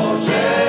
Боже.